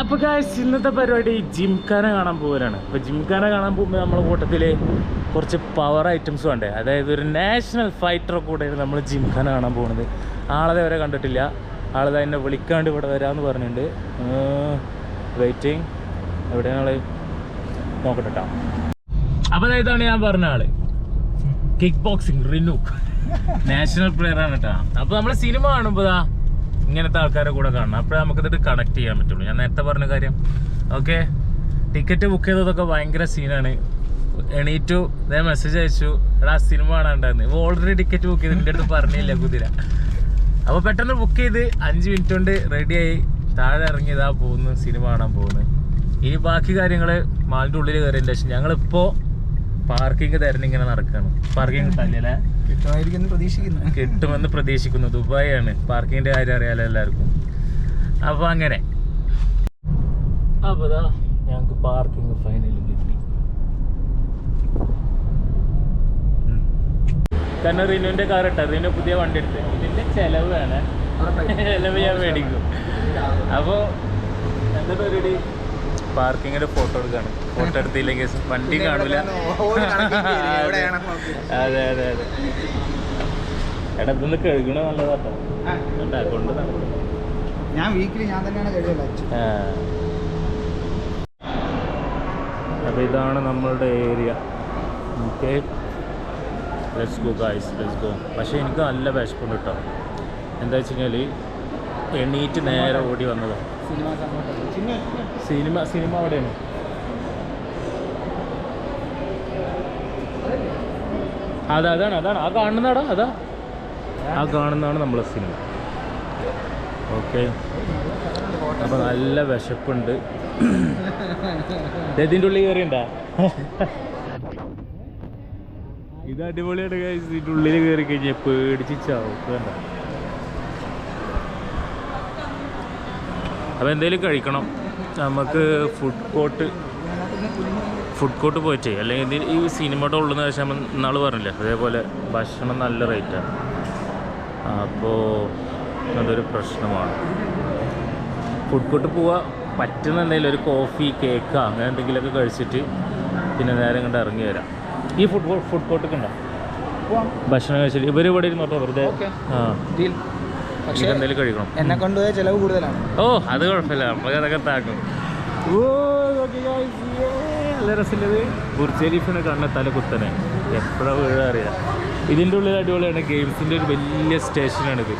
അപ്പൊ ഗായ്സ് ഇന്നത്തെ പരിപാടി ജിംഖാന കാണാൻ പോവാനാണ് അപ്പൊ ജിംഖാന കാണാൻ പോകുമ്പോൾ നമ്മുടെ കൂട്ടത്തിൽ കുറച്ച് പവർ ഐറ്റംസ് വേണ്ടേ? അതായത് ഒരു നാഷണൽ ഫൈറ്റർ കൂടെയാണ് നമ്മൾ ജിംഖാന കാണാൻ പോകുന്നത്. ആളെ വരെ കണ്ടിട്ടില്ല. ആളത് എന്നെ വിളിക്കാണ്ട് ഇവിടെ വരാമെന്ന് പറഞ്ഞിട്ടുണ്ട്. വെയിറ്റിംഗ് എവിടെയാണ് നോക്കട്ടെ ട്ടോ. അപ്പൊ അതായതാണ് ഇതാണ് ഞാൻ പറഞ്ഞ ആൾ. Kick boxing Rinu. National player ആണ് കേട്ടോ അപ്പൊ നമ്മൾ സിനിമ കാണുമ്പോ ഇങ്ങനത്തെ ആൾക്കാരെ കൂടെ കാണണം. അപ്പോഴേ നമുക്ക് ഇതിട്ട് കണക്ട് ചെയ്യാൻ പറ്റുള്ളൂ. ഞാൻ നേരത്തെ പറഞ്ഞ കാര്യം. ഓക്കെ ടിക്കറ്റ് ബുക്ക് ചെയ്തതൊക്കെ ഭയങ്കര സീനാണ് എണീറ്റു ഞാൻ മെസ്സേജ് അയച്ചു. എടാ സിനിമ കാണാണ്ടായിരുന്നു. ഇപ്പോൾ ഓൾറെഡി ടിക്കറ്റ് ബുക്ക് ചെയ്ത് എന്റെ അടുത്ത് പറഞ്ഞില്ല കുതിര. അപ്പോൾ പെട്ടെന്ന് ബുക്ക് ചെയ്ത് അഞ്ച് മിനിറ്റ് കൊണ്ട് റെഡിയായി താഴെ ഇറങ്ങി ഇതാ പോകുന്നു സിനിമ കാണാൻ പോകുന്നു. ഇനി ബാക്കി കാര്യങ്ങൾ മാളിന്റെ ഉള്ളിൽ കയറിയതിന്റെ ശേഷം ഞങ്ങളിപ്പോ പാർക്കിംഗ് തരണം ഇങ്ങനെ നടക്കാണ്. പാർക്കിംഗ് കിട്ടാല്ലേ കിട്ടുമായിരിക്കും പ്രതീക്ഷിക്കുന്നു. കിട്ടുമെന്ന് പ്രതീക്ഷിക്കുന്നു. ദുബായ് ആണ് പാർക്കിങ്ങിന്റെ കാര്യം അറിയാലോ എല്ലാവർക്കും. അപ്പൊ അങ്ങനെ. അപ്പതാ ദാ ഞങ്ങക്ക് പാർക്കിംഗ് ഫൈനലിൽ കിട്ടി. കാരണം റിനുവിന്റെ കാർ ഇട്ട. റിനു പുതിയ വണ്ടി എടുത്ത്. ഇതിന്റെ ചെലവ് വേണേ. ചെലവ് ഞാൻ മേടിക്കും. അപ്പോ എന്താ പരിപാടി? പാർക്കിങ്ങിന്റെ ഫോട്ടോ എടുക്കാണ്. ഫോട്ടോ എടുത്തില്ലെങ്കിൽ വണ്ടി കാണില്ല. അതെ. അതെ അതെ എടാ ഇതൊന്ന് കഴുകണ നല്ലതാട്ടോ കേട്ടാ കൊണ്ട് ഞാൻ വീക്കിലി ഞാൻ തന്നെയാണ് കഴുകല അപ്പൊ ഇതാണ് നമ്മളുടെ area. Okay. Let's go guys let's go പക്ഷേ എനിക്ക് നല്ല വിശപ്പുണ്ട് കേട്ടോ എന്താ വെച്ച് കഴിഞ്ഞാൽ എണീറ്റ് നേരെ ഓടി വന്നതാണ് സിനിമ സിനിമ അവിടെയാണ്. അതാ അതാണ് അതാണ്. ആ കാണുന്നതാടാ അതാ. ആ കാണുന്നതാണ് നമ്മളെ സിനിമ. ഓക്കെ അപ്പോൾ നല്ല വിശപ്പുണ്ട്. ദേ ഇതിന്റെ ഉള്ളിൽ കയറിയുണ്ടാ ഇത് അടിപൊളിയാണ്. ഇതിന്റെ ഉള്ളിൽ കയറി കഴിഞ്ഞാൽ പേടിച്ച് ചാവും അപ്പോൾ എന്തെങ്കിലും കഴിക്കണം. നമുക്ക് ഫുഡ് കോർട്ട് ഫുഡ് കോർട്ട് പോയിട്ടേ. അല്ലെങ്കിൽ ഇതിൽ ഈ സിനിമയുടെ ഉള്ളെന്ന് വെച്ചാൽ നമ്മൾ ഇന്നാൾ പറഞ്ഞില്ലേ അതേപോലെ ഭക്ഷണം നല്ല റേറ്റാണ് അപ്പോൾ അതൊരു പ്രശ്നമാണ്. ഫുഡ് കോർട്ട് പോവാ പറ്റുന്ന എന്തെങ്കിലും ഒരു കോഫി കേക്ക് അങ്ങനെ എന്തെങ്കിലുമൊക്കെ കഴിച്ചിട്ട് പിന്നെ നേരെ കണ്ട് ഇറങ്ങി വരാം. ഈ ഫുഡ് ഫുഡ് കോർട്ടൊക്കെ ഉണ്ടോ? ഭക്ഷണം കഴിച്ചിട്ട് ഇവർ ഇവിടെ ഇരുന്നോട്ടോ വെറുതെ. ആ. പക്ഷേ എന്തെങ്കിലും കഴിക്കണം. എന്നെ കൊണ്ടുപോയ ചിലവ് കൂടുതലാണ്. ഓ അത് കുഴപ്പമില്ല. നമുക്ക് അതൊക്കെ താക്കും. നല്ല രസമില്ലത് ബുർജലീഫിനെ കാണുന്ന തല കുത്തനെ. എപ്പോഴാ വീഴ അറിയാം. ഇതിന്റെ ഉള്ളിൽ അടിപൊളിയാണ് ഗെയിംസിന്റെ ഒരു വലിയ സ്റ്റേഷനാണിത്.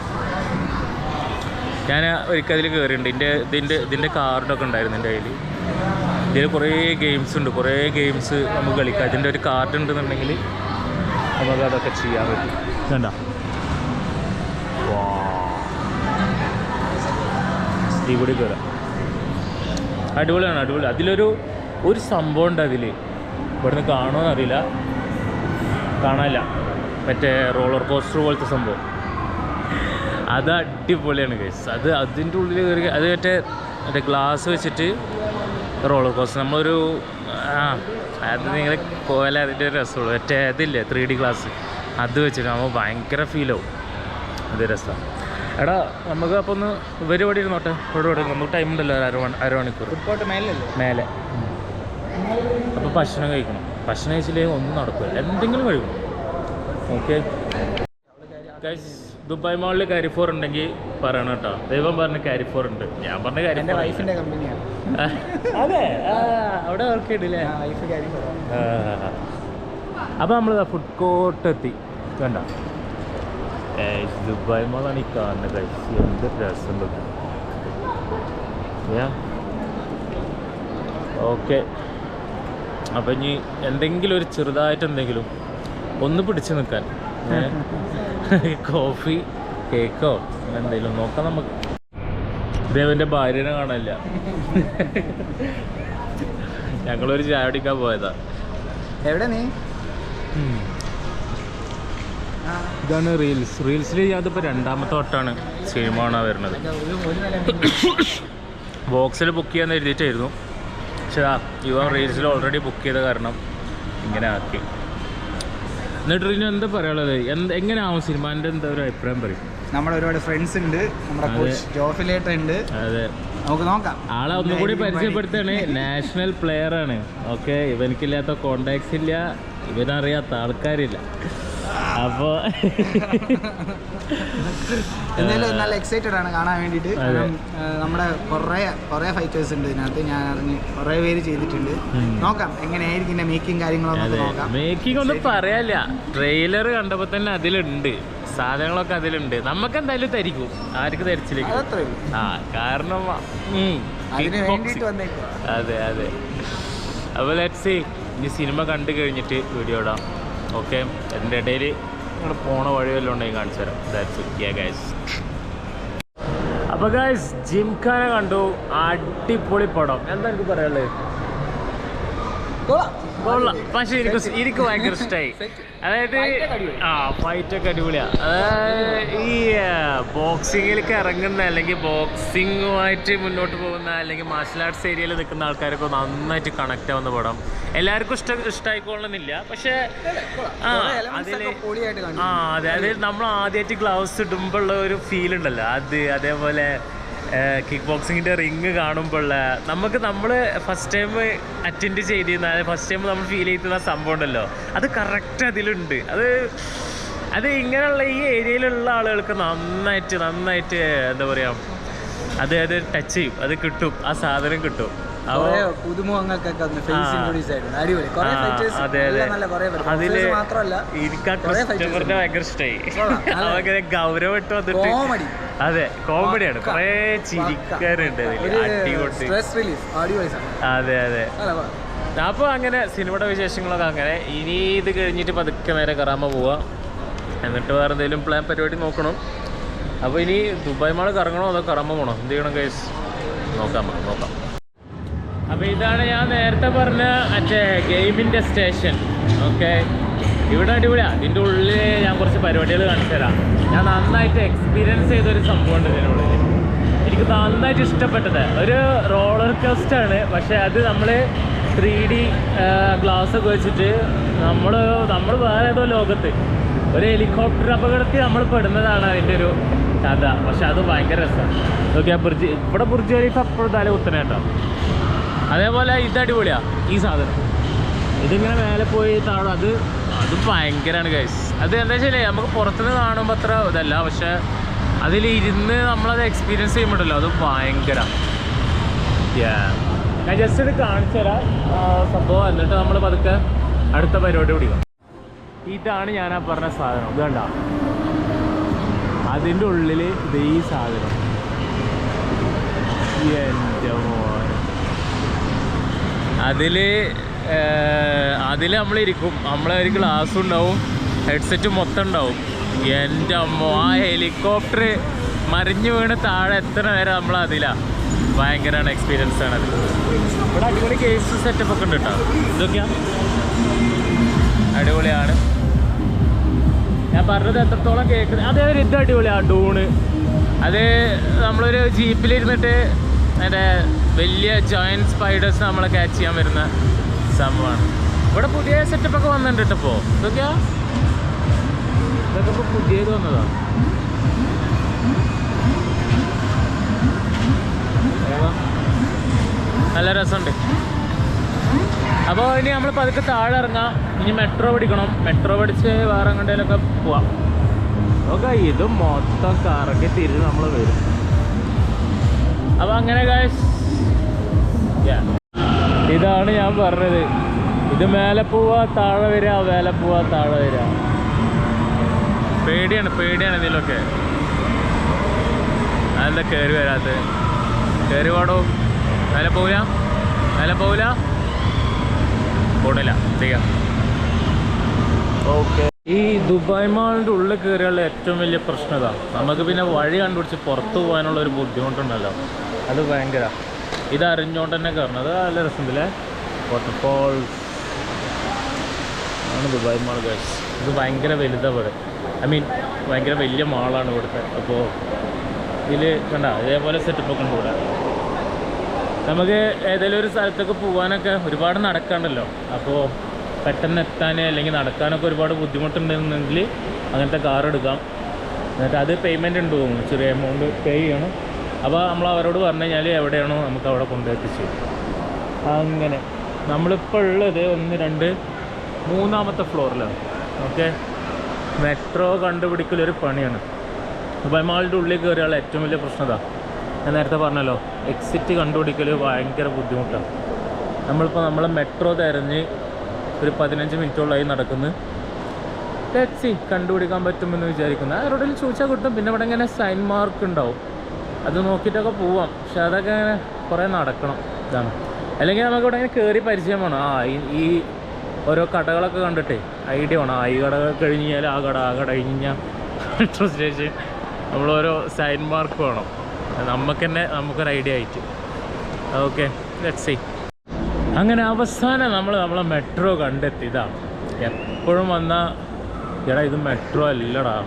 ഞാൻ ഒരിക്കൽ അതിൽ കയറിയിട്ടുണ്ട്. ഇതിന്റെ ഇതിന്റെ ഇതിന്റെ കാർഡൊക്കെ ഉണ്ടായിരുന്നു എന്റെ കയ്യിൽ. ഇതിൽ കുറേ ഗെയിംസ് ഉണ്ട്. കുറേ ഗെയിംസ് നമുക്ക് കളിക്കാം. ഇതിന്റെ ഒരു കാർഡ് ഉണ്ടെന്നുണ്ടെങ്കിൽ നമുക്ക് അതൊക്കെ ചെയ്യാൻ പറ്റും. വേണ്ട ഇവിടെ കയറാം അടിപൊളിയാണ് അടിപൊളി. അതിലൊരു ഒരു സംഭവം ഉണ്ട് അതിൽ ഇവിടുന്ന് കാണുമോ അറിയില്ല. കാണാനില്ല. മറ്റേ റോളർ കോസ്റ്റർ പോലത്തെ സംഭവം. അത് അടിപൊളിയാണ് ഗൈസ് അത് അതിന്റെ ഉള്ളിൽ കയറി അത് മറ്റേ മറ്റേ ഗ്ലാസ് വെച്ചിട്ട് റോളർ കോസ്റ്റർ നമ്മളൊരു ആ അത് നിങ്ങൾ പോയാലേ അതിന്റെ ഒരു രസമുള്ളൂ. മറ്റേ അതില്ലേ ത്രീ ഡി ഗ്ലാസ് അത് വെച്ചിട്ട് നമ്മൾ ഭയങ്കര ഫീലാവും അത് രസമാണ് എടാ നമുക്ക് അപ്പോൾ ഒന്ന് ഇവർ ഇവിടെ ഇരുന്നോട്ടെ? ഇവിടെ ഇവിടെ നമുക്ക് ടൈം ഉണ്ടല്ലോ ഒരു അര അരമണിക്കൂർ മേലെ. അപ്പോൾ ഭക്ഷണം കഴിക്കണം. ഭക്ഷണം കഴിച്ചില്ലെങ്കിൽ ഒന്നും നടക്കില്ല എന്തെങ്കിലും കഴിക്കണം. ഓക്കെ ദുബായ് മാളിൽ കാരിഫോർ ഉണ്ടെങ്കിൽ പറയണം കേട്ടോ. ദൈവം പറഞ്ഞ കാരിഫോർ ഉണ്ട്. ഞാൻ പറഞ്ഞ കാര്യം അപ്പൊ വൈഫിന്റെ കമ്പനിയാണ് അതെ. അവിടെ വർക്ക് ചെയ്തില്ലേ വൈഫ് കാര്യം അപ്പോൾ നമ്മൾ ഫുഡ് കോർട്ട് എത്തി. വേണ്ട ദുബായ് മോളാണ് ഈ കാണുന്നത് കഴിച്ച് എന്ത് രസം ഓക്കെ അപ്പം ഇനി എന്തെങ്കിലും ഒരു ചെറുതായിട്ട് എന്തെങ്കിലും ഒന്ന് പിടിച്ചു നിൽക്കാൻ. കോഫി കേക്കോ എന്തെങ്കിലും നോക്കാം നമുക്ക്. ദേവന്റെ ഭാര്യനെ കാണാനില്ല. ഞങ്ങളൊരു ചായ പിടിക്കാൻ പോയതാ. എവിടെ നീ? ഇതാണ് റീൽസ്. റീൽസിൽ അതിപ്പോൾ രണ്ടാമത്തെ വട്ടമാണ് സിനിമ കാണാൻ വരുന്നത്. ബോക്സിൽ ബുക്ക് ചെയ്യാൻ എഴുതിയിട്ടായിരുന്നു. പക്ഷേ ആ ഇവ റീൽസിൽ ഓൾറെഡി ബുക്ക് ചെയ്ത കാരണം ഇങ്ങനെ ആക്കി. എന്നിട്ട് ഇനി എന്താ പറയാനുള്ളത്? എന്ത് എങ്ങനെയാവും സിനിമാന്റെ എന്താ ഒരു അഭിപ്രായം പറയും. നമ്മുടെ ഒരുപാട് ഫ്രണ്ട്സ് ഉണ്ട് നമ്മുടെ അതെ. കോച്ച് ജോഫിലേട്ട ഉണ്ട്. അതെ. നമുക്ക് നോക്കാം. ആളെ ഒന്നും കൂടി ഇതായിരിക്കും പണി. പരിചയപ്പെടുത്താണ്. നാഷണൽ പ്ലെയർ ആണ്. ഓക്കെ ഇവനിക്കില്ലാത്ത കോണ്ടാക്ട്സ് ഇല്ല. ഇവനറിയാത്ത ആൾക്കാരില്ല. അപ്പോ എന്തായാലും നല്ല എക്സൈറ്റഡ് ആണ് കാണാൻ വേണ്ടിയിട്ട്. നമ്മുടെ കുറേ കുറേ ഫൈറ്റേഴ്സ് ഉണ്ട് ഇതിനകത്ത്. ഞാൻ അറിഞ്ഞ് കുറേ പേര് ചെയ്തിട്ടുണ്ട്. നോക്കാം എങ്ങനെയായിരിക്കും മേക്കിംഗ് കാര്യങ്ങളൊക്കെ നോക്കാം. മേക്കിംഗ് ഒന്നും പറയാല്ല ട്രെയിലർ കണ്ടപ്പോൾ തന്നെ അതിലുണ്ട്. സാധനങ്ങളൊക്കെ അതിലുണ്ട്. നമുക്ക് എന്തായാലും തരിക്കും. ആർക്ക് തരിച്ചില്ല ആ കാരണം അതെ അതെ. അപ്പോൾ ലെറ്റ്സ് ഇനി സിനിമ കണ്ടു കഴിഞ്ഞിട്ട് വീഡിയോ ഇടാം. ഓക്കെ അതിന്റെ ഇടയിൽ നിങ്ങൾ പോണ വഴി വല്ലതും ഉണ്ടെങ്കിൽ കാണിച്ചു തരാം. ദാറ്റ്സ് യാ ഗൈസ് അപ്പോൾ ജിംഖാന കണ്ടു. അടിപൊളി പടം. എന്താ എനിക്ക് പറയാനുള്ളത്? കൊള്ളാം. പക്ഷേ എനിക്ക് എനിക്ക് ഭയങ്കര ഇഷ്ടമായി അതായത് ആ ഫൈറ്റ് ഒക്കെ അടിപൊളിയാ. അതായത് ഈ ബോക്സിങ്ങിലേക്ക് ഇറങ്ങുന്ന അല്ലെങ്കിൽ ബോക്സിങ്ങുമായിട്ട് മുന്നോട്ട് പോകുന്ന അല്ലെങ്കിൽ മാർഷൽ ആർട്സ് ഏരിയയിൽ നിൽക്കുന്ന ആൾക്കാരൊക്കെ നന്നായിട്ട് കണക്ട് ആവുന്ന പടം. എല്ലാവർക്കും ഇഷ്ട ഇഷ്ടമായിക്കൊള്ളുന്നില്ല പക്ഷേ ആ പൊളിയായിട്ട് ആ അതെ അതായത് നമ്മൾ ആദ്യമായിട്ട് ഗ്ലൗസ് ഇടുമ്പോൾ ഉള്ള ഒരു ഫീൽ ഉണ്ടല്ലോ. അത് അതേപോലെ കിക്ക് ബോക്സിങ്ങിന്റെ റിങ് കാണുമ്പോൾ നമുക്ക് നമ്മൾ ഫസ്റ്റ് ടൈം അറ്റൻഡ് ചെയ്തിരുന്ന ഫസ്റ്റ് ടൈം നമ്മൾ ഫീൽ ചെയ്തിരുന്ന സംഭവം ഉണ്ടല്ലോ. അത് കറക്റ്റ് അതിലുണ്ട്. അത് അത് ഇങ്ങനെയുള്ള ഈ ഏരിയയിലുള്ള ആളുകൾക്ക് നന്നായിട്ട് നന്നായിട്ട് എന്താ പറയുക അത് അത് ടച്ച് ചെയ്യും. അത് കിട്ടും. ആ സാധനം കിട്ടും. പുതുമുഖങ്ങൾക്കൊക്കെ ഒന്ന് ഫേസ് ഇൻട്രൊഡ്യൂസ് അടിപൊളി. കുറേ ഫൈറ്റേഴ്സ്. നല്ല കുറേ പേര് അതിൽ മാത്രമല്ല എനിക്ക് ഭയങ്കര ഇഷ്ടമായി ഗൗരവമായിട്ട് വന്നിട്ട് കോമഡി അതെ കോമഡിയാണ് കുറേ ചിരിക്കാറുണ്ട് സ്ട്രെസ് റിലീഫ് അടിപൊളി. അതെ അതെ. അപ്പോൾ അങ്ങനെ സിനിമയുടെ വിശേഷങ്ങളൊക്കെ അങ്ങനെ. ഇനി ഇത് കഴിഞ്ഞിട്ട് പതുക്കെ നേരെ കറാമ പോവാ. എന്നിട്ട് വേറെ എന്തെങ്കിലും പ്ലാൻ പരിപാടി നോക്കണം. അപ്പോൾ ഇനി ദുബായ് മാൾ കറങ്ങണോ അതോ കറാമ പോകണോ എന്ത് ചെയ്യണം കേസ് നോക്കാം നമുക്ക് നോക്കാം. അപ്പോൾ ഇതാണ് ഞാൻ നേരത്തെ പറഞ്ഞ മറ്റേ ഗെയിമിന്റെ സ്റ്റേഷൻ. ഓക്കെ? ഇവിടെ അടിപൊളിയാണ് ഇതിന്റെ ഉള്ളിൽ ഞാൻ കുറച്ച് പരിപാടികൾ കാണിച്ചു തരാം. ഞാൻ നന്നായിട്ട് എക്സ്പീരിയൻസ് ചെയ്തൊരു സംഭവമുണ്ട് ഇതിനുള്ളിൽ എനിക്ക് നന്നായിട്ട് ഇഷ്ടപ്പെട്ടത്. ഒരു റോളർ കോസ്റ്റാണ് പക്ഷേ അത് നമ്മൾ ത്രീ ഡി ഗ്ലാസ് ഒക്കെ വെച്ചിട്ട് നമ്മൾ നമ്മൾ വേറെ ഏതോ ലോകത്ത്. ഒരു ഹെലികോപ്റ്റർ അപകടത്തിൽ നമ്മൾ പെടുന്നതാണ് അതിന്റെ ഒരു കഥ. പക്ഷെ അത് ഭയങ്കര രസമാണ് ഓക്കെ ആ ബുർജ് ഇവിടെ ബുർജ് ഖലീഫ് അപ്പോഴും തല കുത്തനെ കേട്ടോ. അതേപോലെ ഇത് അടിപൊളിയാ ഈ സാധനം. ഇതിങ്ങനെ മേലെ പോയി താഴെ അത് അത് ഭയങ്കരമാണ് ഗൈസ് അത് എന്താ വെച്ചാലേ നമുക്ക് പുറത്തുനിന്ന് കാണുമ്പോൾ അത്ര ഇതല്ല പക്ഷെ അതിൽ ഇരുന്ന് നമ്മളത് എക്സ്പീരിയൻസ് ചെയ്യുമ്പോഴല്ലോ അത് ഭയങ്കര. ഞാൻ ജസ്റ്റ് ഇത് കാണിച്ചു തരാം. സംഭവം എന്നിട്ട് നമ്മൾ പതുക്കെ അടുത്ത പരിപാടി പിടിക്കാം ഇതാണ് ഞാൻ ആ പറഞ്ഞ സാധനം ഇത് കണ്ട? അതിന്റെ ഉള്ളിൽ ഇത് ഈ സാധനം. എന്റെ അതിൽ അതിൽ നമ്മളിരിക്കും. നമ്മളെ ഒരു ഗ്ലാസ് ഉണ്ടാവും. ഹെഡ്സെറ്റ് മൊത്തം ഉണ്ടാവും. എന്റെ അമ്മ ആ ഹെലികോപ്റ്റർ മറിഞ്ഞു വീണ് താഴെ എത്ര നേരം നമ്മൾ അതിലാണ് ഭയങ്കരമാണ് എക്സ്പീരിയൻസ് ആണ് അത്. ഇവിടെ അടിപൊളി കേസ് സെറ്റപ്പ് ഒക്കെ ഉണ്ട് കേട്ടോ ഇതൊക്കെയാണ് അടിപൊളിയാണ്. ഞാൻ പറഞ്ഞത് എത്രത്തോളം കേൾക്കുന്നത് അതേ ഒരു ഇത് അടിപൊളിയാണ് ഡൂണ് അത് നമ്മളൊരു ജീപ്പിലിരുന്നിട്ട് മറ്റേ വലിയ ജോയിന്റ് സ്പൈഡേഴ്സ് നമ്മൾ ക്യാച്ച് ചെയ്യാൻ വരുന്ന സംഭവമാണ്. ഇവിടെ പുതിയ സെറ്റപ്പൊക്കെ വന്നിട്ടുണ്ട് കേട്ടോ ഇപ്പോൾ ഇതൊക്കെയാ? ഇതൊക്കെ ഇപ്പോൾ പുതിയത് വന്നതാണ്? നല്ല രസമുണ്ട്. അപ്പോൾ ഇനി നമ്മൾ പതുക്കെ താഴെ ഇറങ്ങാം. ഇനി മെട്രോ പിടിക്കണം. മെട്രോ പിടിച്ച് വേറെ എങ്ങോട്ടേലൊക്കെ പോവാം. ഓക്കെ ഇത് മൊത്തം കറക്കി തിരിഞ്ഞ് നമ്മൾ വരും. അപ്പോൾ അങ്ങനെ ഇതാണ് ഞാൻ പറഞ്ഞത്. ഇത് മേലെ പോവാ താഴെ വരിക മേലെ പോവാ താഴെ വരിക പേടിയാണ് പേടിയാണ് ഇതിലൊക്കെ. അതെന്താ കയറി വരാത്തത് കയറി പാടോ മേലെ പോവില്ല? മേലെ പോവില്ല? പോണില്ല. ചെയ്യാം. ഓക്കെ. ഈ ദുബായ് മാളിന്റെ ഉള്ളിൽ കയറിയുള്ള ഏറ്റവും വലിയ പ്രശ്നം ഇതാണ് നമുക്ക് പിന്നെ വഴി കണ്ടുപിടിച്ച് പുറത്ത് പോകാനുള്ള ഒരു ബുദ്ധിമുട്ടുണ്ടല്ലോ. അത് ഭയങ്കര. ഇത് അറിഞ്ഞുകൊണ്ട് തന്നെ കയറണം നല്ല രസമുണ്ടല്ലേ വാട്ടർഫോൾസ് ആണ് ദുബായ് മാൾ ഗൈസ് ഇത് ഭയങ്കര വലുതാണ് ഇവിടെ. ഐ മീൻ ഭയങ്കര വലിയ മാളാണ് ഇവിടുത്തെ. അപ്പോൾ ഇതിൽ കണ്ട ഇതേപോലെ സെറ്റപ്പ് ഒക്കെ ഉണ്ട് ഇവിടെ. നമുക്ക് ഏതെങ്കിലും ഒരു സ്ഥലത്തൊക്കെ പോകാനൊക്കെ ഒരുപാട് നടക്കാണ്ടല്ലോ അപ്പോൾ പെട്ടെന്ന് എത്താൻ അല്ലെങ്കിൽ നടക്കാനൊക്കെ ഒരുപാട് ബുദ്ധിമുട്ടുണ്ടെന്നുണ്ടെങ്കിൽ അങ്ങനത്തെ കാർ എടുക്കാം. എന്നിട്ട് അത് പേയ്മെന്റ് ഉണ്ട് തോന്നുന്നു. ചെറിയ എമൗണ്ട് പേ ചെയ്യണം. അപ്പോൾ നമ്മൾ അവരോട് പറഞ്ഞു കഴിഞ്ഞാൽ എവിടെയാണോ നമുക്ക് അവിടെ കൊണ്ടെത്തിച്ചു അങ്ങനെ. നമ്മളിപ്പോൾ ഉള്ളത് ഒന്ന് രണ്ട് മൂന്നാമത്തെ ഫ്ലോറിലാണ്. ഓക്കെ? മെട്രോ കണ്ടുപിടിക്കലൊരു പണിയാണ്. ദുബായ് മാളിന്റെ ഉള്ളിൽ കയറിയാൽ ഏറ്റവും വലിയ പ്രശ്നം ഞാൻ നേരത്തെ പറഞ്ഞല്ലോ എക്സിറ്റ് കണ്ടുപിടിക്കൽ ഭയങ്കര ബുദ്ധിമുട്ടാണ് നമ്മളിപ്പോൾ നമ്മൾ മെട്രോ തിരഞ്ഞ് ഒരു പതിനഞ്ച് മിനിറ്റോളായി നടക്കുന്നു. ടാക്സി കണ്ടുപിടിക്കാൻ പറ്റുമെന്ന് വിചാരിക്കുന്നു. ആരോടെങ്കിലും ചോദിച്ചാൽ കിട്ടും. പിന്നെ ഇവിടെ ഇങ്ങനെ സൈൻ മാർക്ക് ഉണ്ടാവും. അത് നോക്കിയിട്ടൊക്കെ പോവാം. പക്ഷെ അതൊക്കെ ഇങ്ങനെ കുറേ നടക്കണം. ഇതാണ്. അല്ലെങ്കിൽ നമുക്ക് ഇവിടെ ഇങ്ങനെ കയറി പരിചയം വേണം. ആ ഈ- ഓരോ കടകളൊക്കെ കണ്ടിട്ടേ ഐഡിയ വേണം. ആ ഈ കട കഴിഞ്ഞ് കഴിഞ്ഞാൽ ആ കട ആ കട കഴിഞ്ഞ് കഴിഞ്ഞാൽ മെട്രോ സ്റ്റേഷൻ നമ്മളോരോ സൈൻ മാർക്ക് വേണം. നമുക്ക് തന്നെ നമുക്കൊരു ഐഡിയ ആയിട്ട്. ഓക്കെ ലെറ്റ് സീ അങ്ങനെ അവസാനം നമ്മൾ നമ്മളെ മെട്രോ കണ്ടെത്തി. ഇതാണ് എപ്പോഴും വന്ന എടാ ഇത് മെട്രോ അല്ലടാ.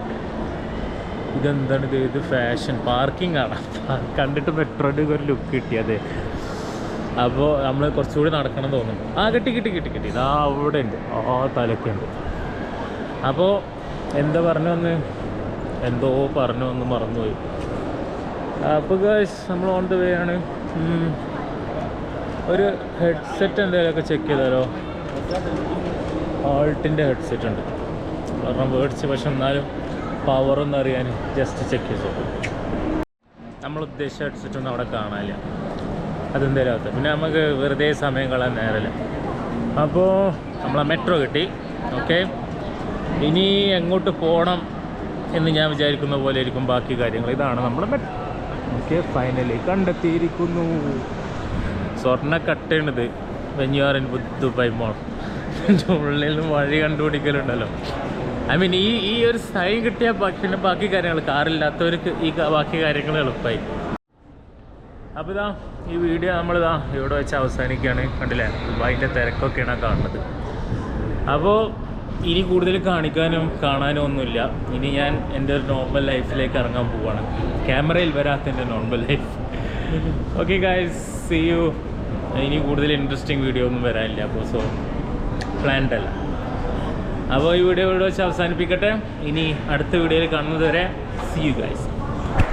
ഇതെന്താണ് ഇത്? ഇത് ഫാഷൻ പാർക്കിംഗ് ആണ്. കണ്ടിട്ട് മെട്രോന്റെ ഒരു ലുക്ക് കിട്ടി അതെ. അപ്പോൾ നമ്മൾ കുറച്ചുകൂടി നടക്കണം തോന്നുന്നു. ആ കിട്ടി കിട്ടി കിട്ടി കിട്ടി. ഇതാ അവിടെ ഉണ്ട്. ആ തലക്കുണ്ട് അപ്പോൾ എന്താ പറഞ്ഞു വന്ന്? എന്തോ പറഞ്ഞു വന്ന് മറന്നുപോയി. അപ്പോൾ ഗേഴ്സ് നമ്മൾ ഓൺ ദ വേ ആണ്. ഒരു ഹെഡ്സെറ്റ് എന്തെങ്കിലുമൊക്കെ ചെക്ക് ചെയ്താലോ? ആൾട്ടിന്റെ ഹെഡ്സെറ്റ് ഉണ്ട്. കാരണം വേടിച്ച് പക്ഷെ എന്നാലും പവറൊന്നും അറിയാൻ ജസ്റ്റ് ചെക്ക് ചെയ്തു. നമ്മൾ ഉദ്ദേശിച്ച അടിച്ചിട്ടൊന്നും അവിടെ കാണാനില്ല. അതെന്തേലും അകത്ത് പിന്നെ നമുക്ക് വെറുതെ സമയം കളയാൻ നേരമില്ല. അപ്പോൾ നമ്മളെ മെട്രോ കിട്ടി. ഓക്കെ ഇനി എങ്ങോട്ട് പോകണം എന്ന് ഞാൻ വിചാരിക്കുന്ന പോലെ ആയിരിക്കും ബാക്കി കാര്യങ്ങൾ. ഇതാണ് നമ്മൾ മെട്രോ ഓക്കെ ഫൈനലി കണ്ടെത്തിയിരിക്കുന്നു. സ്വർണ കട്ടേണ്ടത് വെഞ്ഞാറൻ ദുബായ് മോൾ ഉള്ളിൽ വഴി കണ്ടുപിടിക്കലുണ്ടല്ലോ. ഐ മീൻ ഈ ഈ ഒരു സൈൻ കിട്ടിയ പക്ഷേ ബാക്കി കാര്യങ്ങൾ കാറില്ലാത്തവർക്ക് ഈ ബാക്കി കാര്യങ്ങൾ എളുപ്പമായി അപ്പോൾ ഇതാ ഈ വീഡിയോ നമ്മളിതാ ഇവിടെ വെച്ച് അവസാനിക്കുകയാണ്. കണ്ടില്ലേ? ദുബായിന്റെ തിരക്കൊക്കെയാണ് കാണുന്നത്. അപ്പോൾ ഇനി കൂടുതൽ കാണിക്കാനും കാണാനും ഒന്നുമില്ല. ഇനി ഞാൻ എന്റെ ഒരു നോർമൽ ലൈഫിലേക്ക് ഇറങ്ങാൻ പോവുകയാണ് ക്യാമറയിൽ വരാത്ത എന്റെ normal life okay guys see you ഇനി കൂടുതൽ ഇൻട്രസ്റ്റിംഗ് വീഡിയോ ഒന്നും വരാനില്ല. അപ്പോൾ സോ പ്ലാൻഡ് അല്ല. അപ്പോൾ ഈ വീഡിയോ ഇവിടെ വെച്ച് അവസാനിപ്പിക്കട്ടെ. ഇനി അടുത്ത വീഡിയോയിൽ കാണുന്നത് വരെ സി യു ഗൈസ്